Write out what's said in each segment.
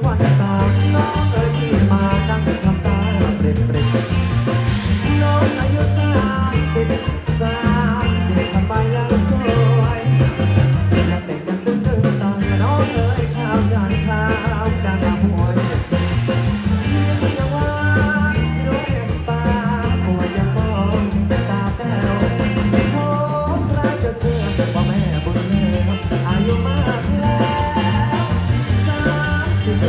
ควันตา น้องเอ๋ยพี่มาตั้งทำตาเปริเปริน้องอายุสามสิบสาม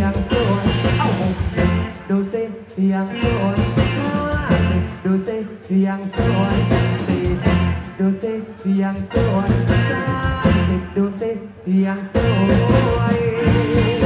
อย่างสวยเอาหกสิบดูสิอย่างสวยห้าสิบดูสิอย่างสวยสี่สิบดูสิอย่างสวยสามสิบดูสิอย่างสวย